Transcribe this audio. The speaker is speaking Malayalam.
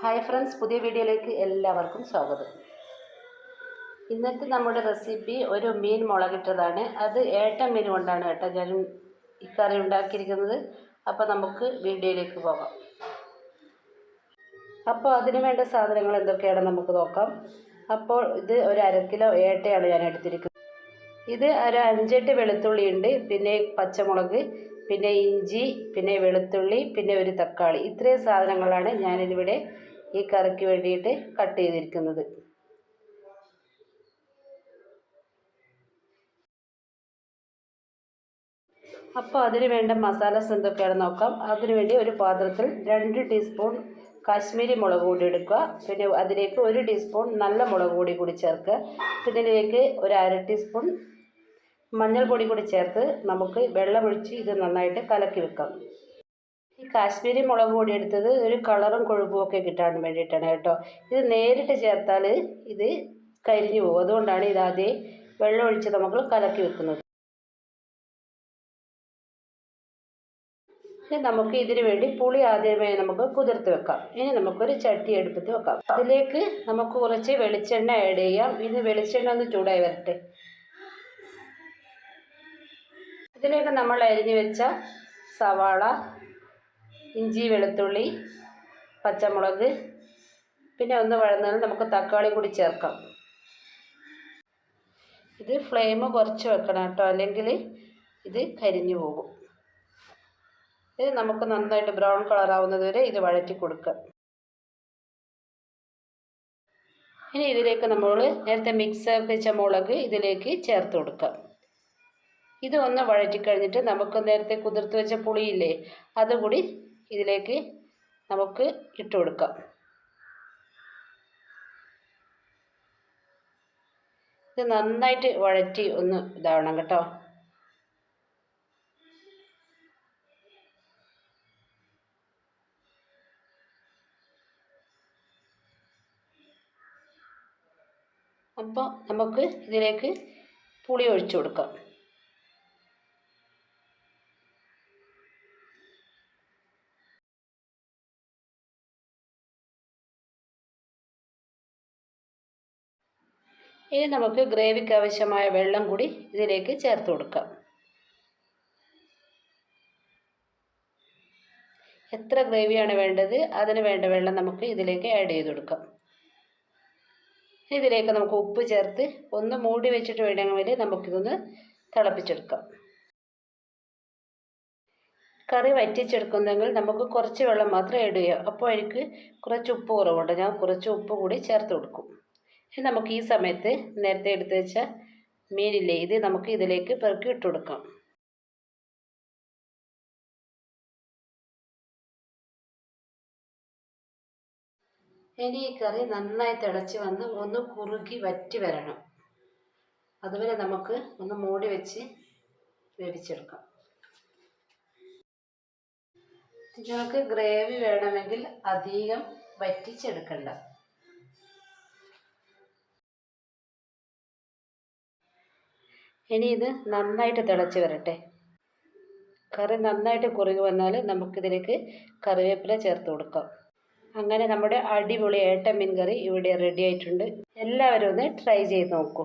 ഹായ് ഫ്രണ്ട്സ് പുതിയ വീഡിയോയിലേക്ക് എല്ലാവർക്കും സ്വാഗതം. ഇന്നത്തെ നമ്മുടെ റെസിപ്പി ഒരു മീൻ മുളകിട്ടതാണ്. അത് ഏട്ട മീൻ കൊണ്ടാണ് കേട്ടോ ഞാൻ ഈ കറി ഉണ്ടാക്കിയിരിക്കുന്നത്. അപ്പോൾ നമുക്ക് വീഡിയോയിലേക്ക് പോകാം. അപ്പോൾ അതിന് വേണ്ട സാധനങ്ങൾ എന്തൊക്കെയാണെന്ന് നമുക്ക് നോക്കാം. അപ്പോൾ ഇത് ഒരു അര കിലോ ഏട്ടയാണ് ഞാൻ എടുത്തിരിക്കുന്നത്. ഇത് ഒരു അഞ്ചെട്ട് വെളുത്തുള്ളി ഉണ്ട് പിന്നെ പച്ചമുളക് പിന്നെ ഇഞ്ചി പിന്നെ വെളുത്തുള്ളി പിന്നെ ഒരു തക്കാളി. ഇത്രയും സാധനങ്ങളാണ് ഞാനിതിവിടെ ഈ കറിക്ക് വേണ്ടിയിട്ട് കട്ട് ചെയ്തിരിക്കുന്നത്. അപ്പോൾ അതിന് വേണ്ട മസാലസ് എന്തൊക്കെയാണെന്ന് നോക്കാം. അതിനു വേണ്ടി ഒരു പാത്രത്തിൽ രണ്ട് ടീസ്പൂൺ കാശ്മീരി മുളക് പൊടി എടുക്കുക. പിന്നെ അതിലേക്ക് ഒരു ടീസ്പൂൺ നല്ല മുളക് പൊടി കൂടി ചേർക്കുക. ഇതിലേക്ക് ഒരു അര ടീസ്പൂൺ മഞ്ഞൾപ്പൊടി കൂടി ചേർത്ത് നമുക്ക് വെള്ളമൊഴിച്ച് ഇത് നന്നായിട്ട് കലക്കി വെക്കാം. ഈ കാശ്മീരി മുളക് പൊടി എടുത്തത് ഒരു കളറും കൊഴുപ്പും ഒക്കെ കിട്ടാൻ വേണ്ടിയിട്ടാണ് കേട്ടോ. ഇത് നേരിട്ട് ചേർത്താൽ ഇത് കരിഞ്ഞു പോകും. അതുകൊണ്ടാണ് ഇത് ആദ്യം വെള്ളമൊഴിച്ച് നമുക്ക് കലക്കി വെക്കുന്നത്. ഇനി നമുക്ക് ഇതിനു വേണ്ടി പുളി ആദ്യമേ നമുക്ക് കുതിർത്ത് വെക്കാം. ഇനി നമുക്കൊരു ചട്ടി എടുപ്പത്ത് വെക്കാം. അതിലേക്ക് നമുക്ക് കുറച്ച് വെളിച്ചെണ്ണ ആഡ് ചെയ്യാം. ഇത് വെളിച്ചെണ്ണ ഒന്ന് ചൂടായി വരട്ടെ. ഇതിലേക്ക് നമ്മൾ അരിഞ്ഞു വെച്ച സവാള ഇഞ്ചി വെളുത്തുള്ളി പച്ചമുളക് പിന്നെ ഒന്ന് വഴന്നാൽ നമുക്ക് തക്കാളി കൂടി ചേർക്കാം. ഇത് ഫ്ലെയിം കുറച്ച് വെക്കണം കേട്ടോ അല്ലെങ്കിൽ ഇത് കരിഞ്ഞു പോകും. ഇത് നമുക്ക് നന്നായിട്ട് ബ്രൗൺ കളർ ആവുന്നത് വരെ ഇത് വഴറ്റി കൊടുക്കാം. ഇനി ഇതിലേക്ക് നമ്മൾ നേരത്തെ മിക്സ് വെച്ച മുളക് ഇതിലേക്ക് ചേർത്ത് കൊടുക്കാം. ഇത് ഒന്ന് വഴറ്റി കഴിഞ്ഞിട്ട് നമുക്ക് നേരത്തെ കുതിർത്ത് വെച്ച പുളിയില്ലേ അതുകൂടി ഇതിലേക്ക് നമുക്ക് ഇട്ട് കൊടുക്കാം. ഇത് നന്നായിട്ട് വഴറ്റി ഒന്ന് ഇതാവണം കേട്ടോ. അപ്പോൾ നമുക്ക് ഇതിലേക്ക് പുളി ഒഴിച്ചു കൊടുക്കാം. ഇനി നമുക്ക് ഗ്രേവിക്ക് ആവശ്യമായ വെള്ളം കൂടി ഇതിലേക്ക് ചേർത്ത് കൊടുക്കാം. എത്ര ഗ്രേവിയാണ് വേണ്ടത്? അതിന് വേണ്ട വെള്ളം നമുക്ക് ഇതിലേക്ക് ആഡ് ചെയ്ത് കൊടുക്കാം. ഇതിലേക്ക് നമുക്ക് ഉപ്പ് ചേർത്ത് ഒന്ന് മൂടി വെച്ചിട്ട് വേണമെങ്കിൽ നമുക്കിതൊന്ന് തിളപ്പിച്ചെടുക്കാം. കറി വറ്റിച്ചെടുക്കുന്നെങ്കിൽ നമുക്ക് കുറച്ച് വെള്ളം മാത്രം ആഡ് ചെയ്യാം അപ്പോൾ എനിക്ക് കുറച്ച് ഉപ്പ് കുറവുണ്ട്. ഞാൻ കുറച്ച് ഉപ്പ് കൂടി ചേർത്ത് കൊടുക്കും. നമുക്ക് ഈ സമയത്ത് നേരത്തെ എടുത്ത് വെച്ച മീനില്ലേ ഇത് നമുക്ക് ഇതിലേക്ക് പെറുക്കി ഇട്ട് കൊടുക്കാം. ഇനി ഈ കറി നന്നായി തിളച്ച് വന്ന് ഒന്ന് കുറുകി വറ്റി വരണം. അതുവരെ നമുക്ക് ഒന്ന് മൂടി വെച്ച് വേവിച്ചെടുക്കാം. നിങ്ങൾക്ക് ഗ്രേവി വേണമെങ്കിൽ അധികം വറ്റിച്ചെടുക്കണ്ട. ഇനി ഇത് നന്നായിട്ട് തിളച്ച് വരട്ടെ. കറി നന്നായിട്ട് കുറുകി വന്നാൽ നമുക്കിതിലേക്ക് കറിവേപ്പില ചേർത്ത് കൊടുക്കാം. അങ്ങനെ നമ്മുടെ അടിപൊളി ഏട്ട മീൻ കറി ഇവിടെ റെഡി ആയിട്ടുണ്ട്. എല്ലാവരും ഒന്ന് ട്രൈ ചെയ്ത് നോക്കൂ.